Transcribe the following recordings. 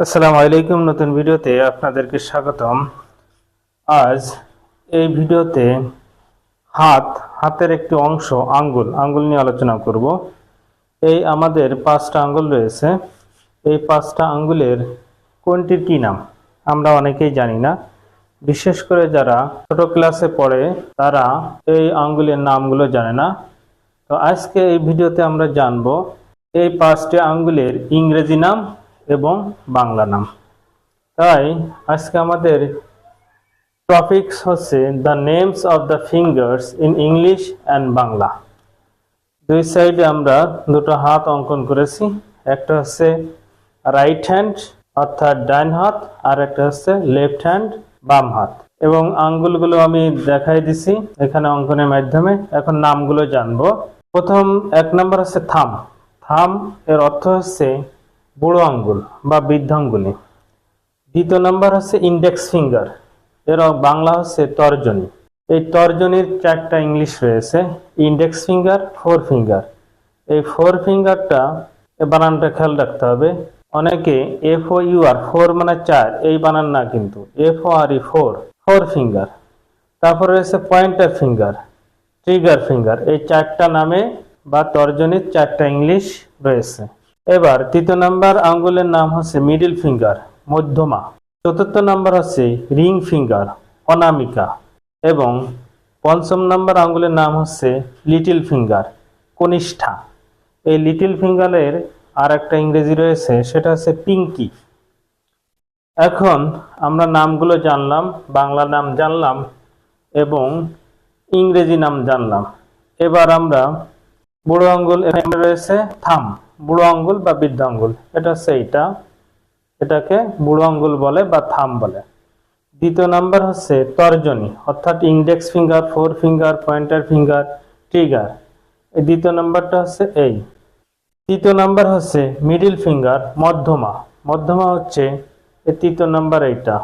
আসসালামু আলাইকুম, নতুন ভিডিওতে আপনাদেরকে স্বাগতম। আজ এই ভিডিওতে হাত, হাতের একটি অংশ, আঙ্গুল আঙ্গুল নিয়ে আলোচনা করব। এই আমাদের পাঁচটা আঙ্গুল রয়েছে। এই পাঁচটা আঙ্গুলের কোনটির কি নাম? আমরা অনেকেই জানি না। বিশেষ করে যারা ছোট ক্লাসে পড়ে, তারা এই আঙ্গুলের নামগুলো জানে না। তো আজকে এই ভিডিওতে আমরা জানব, এই পাঁচটি আঙ্গুলের ইংরেজি নাম এবং বাংলা নাম। তাই আজকে আমাদের টপিকস হচ্ছে the names of the fingers in English and Bangla. দুই সাইডে আমরা দুটো হাত অঙ্কন করেছি। একটা হচ্ছে রাইট হ্যান্ড অর্থাৎ ডাইন হাত, আর একটা হচ্ছে লেফট হ্যান্ড বাম হাত। এবং আঙ্গুলগুলো আমি দেখাই দিছি এখানে অঙ্কনের মাধ্যমে। এখন নামগুলো জানব। প্রথম এক নম্বর হচ্ছে থাম। থাম এর অর্থ হচ্ছে বুড়ো আঙ্গুল বা বৃদ্ধাঙ্গুলি দ্বিতীয় নম্বর হচ্ছে ইন্ডেক্স ফিঙ্গার এর বাংলা হচ্ছে তর্জনী। এই তর্জনীর চারটা ইংলিশ রয়েছে। ইন্ডেক্স ফিঙ্গার ফোর ফিঙ্গার এই ফোর ফিঙ্গারটা বানানটা খেয়াল রাখতে হবে। অনেকে F O U R four মানে চার, এই বানান না কিন্তু। F O R E fore fore finger তারপরে রয়েছে পয়েন্টার ফিঙ্গার ট্রিগার ফিঙ্গার এই চারটা নামে বা তর্জনীর চারটা ইংলিশ রয়েছে। এবার তৃতীয় নাম্বার আঙ্গুলের নাম হচ্ছে মিডিল ফিঙ্গার মধ্যমা। চতুর্থ নাম্বার হচ্ছে রিং ফিঙ্গার অনামিকা। এবং পঞ্চম নাম্বার আঙ্গুলের নাম হচ্ছে লিটিল ফিঙ্গার কনিষ্ঠা। এই লিটিল ফিঙ্গারের আর একটা ইংরেজি রয়েছে, সেটা হচ্ছে পিঙ্কি এখন আমরা নামগুলো জানলাম, বাংলা নাম জানলাম এবং ইংরেজি নাম জানলাম। এবার আমরা বুড়ো আঙ্গুল রয়েছে, থাম। বুড়ো আঙ্গুল বা বৃদ্ধ আঙ্গুল। এটা হচ্ছে এইটা এটাকে বুড়ো আঙ্গুল বলে বা থাম বলে। দ্বিতীয় নাম্বার হচ্ছে তর্জনী, অর্থাৎ index finger fore finger pointer finger trigger এই দ্বিতীয় নাম্বারটা হচ্ছে এই। তৃতীয় নাম্বার হচ্ছে মিডিল ফিঙ্গার মধ্যমা। মধ্যমা হচ্ছে এই তৃতীয় নাম্বার এইটা।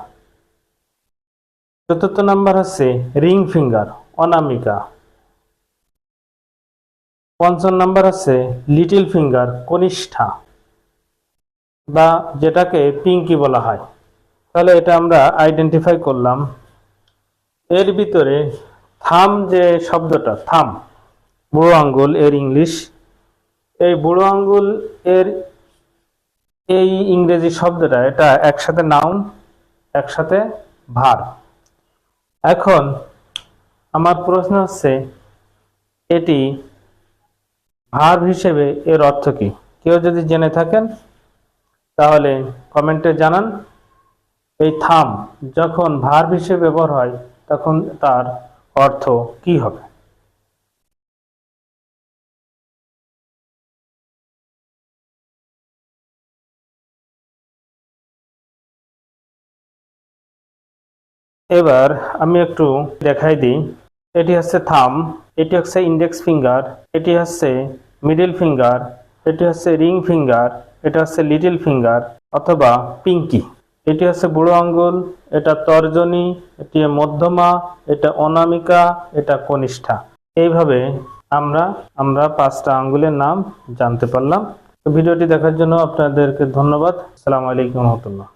চতুর্থ নাম্বার হচ্ছে রিং ফিঙ্গার অনামিকা। পঞ্চম নাম্বার আছে লিটিল ফিঙ্গার, কনিষ্ঠা, বা যেটাকে পিঙ্কি বলা হয়। তাহলে এটা আমরা আইডেন্টিফাই করলাম। এর ভিতরে থাম যে শব্দটা, থাম, বুড়ো আঙ্গুল এর ইংলিশ। এই বুড়ো আঙ্গুল এর এই ইংরেজি শব্দটা, এটা একসাথে নাউন, একসাথে ভার। এখন আমার প্রশ্ন হচ্ছে, এটি ভার্ব হিসেবে এর অর্থ কি? কেউ যদি জেনে থাকেন, তাহলে কমেন্টে জানান। এই থাম, যখন ভার্ব হিসেবে ব্যবহার হয়, তখন তার অর্থ কি হবে? এবার আমি একটু দেখাই দিই। এটি হচ্ছে থাম। এটি হচ্ছে ইন্ডেক্স ফিঙ্গার এটি হচ্ছে মিডিল ফিঙ্গার এটি হচ্ছে রিং ফিঙ্গার এটা হচ্ছে লিটিল ফিঙ্গার অথবা পিঙ্কি এটি হচ্ছে বুড়ো আঙ্গুল, এটা তর্জনী, এটি মধ্যমা, এটা অনামিকা, এটা কনিষ্ঠা। এইভাবে আমরা আমরা পাঁচটা আঙ্গুলের নাম জানতে পারলাম। ভিডিওটি দেখার জন্য আপনাদেরকে ধন্যবাদ। সালাম আলাইকুম রহমতুল্লাহ।